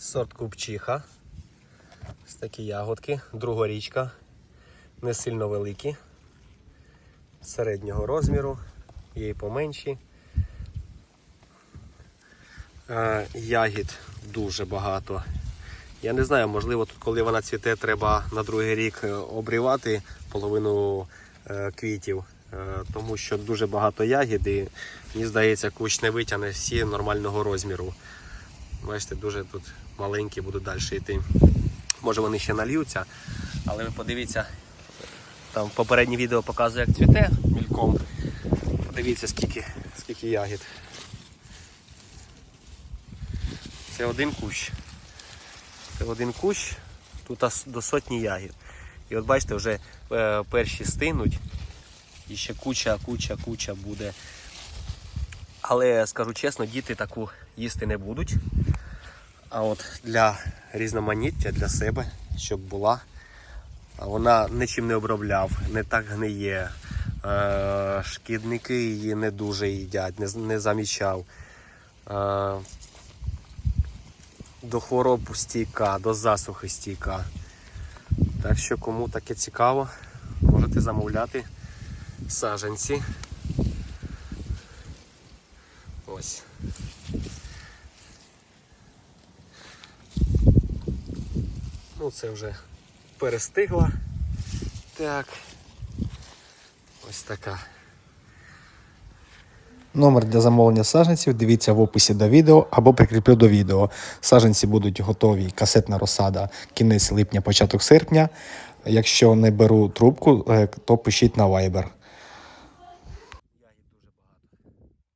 Сорт купчиха. Ось такі ягодки. Другорічка. Не сильно великі. Середнього розміру. Є і поменші. Ягід дуже багато. Я не знаю, можливо, тут, коли вона цвіте, треба на другий рік е, обрівати половину е, квітів, е, тому що дуже багато ягід і мені здається, кущ не витягне всі нормального розміру. Бачите, дуже тут маленькі будуть далі йти. Може вони ще нальються, але ви подивіться, там попереднє відео показує, як цвіте мільком. Подивіться, скільки, скільки ягід. Це один кущ. Це один кущ, тут до сотні ягід. І от бачите, вже е, перші стинуть. І ще куча, куча, куча буде. Але скажу чесно, діти таку їсти не будуть. А от для різноманіття, для себе, щоб була. Вона нічим не обробляв, не так гниє. Е, шкідники її не дуже їдять, не, замічав. Е, до хвороб стійка, до засухи стійка. Так що кому таке цікаво, можете замовляти саджанці. Ось. Ну, це вже перестигла. Так. Ось така. Номер для замовлення саджанців дивіться в описі до відео або прикріплю до відео. Саджанці будуть готові, касетна розсада кінець липня, початок серпня. Якщо не беру трубку, е, то пишіть на Viber.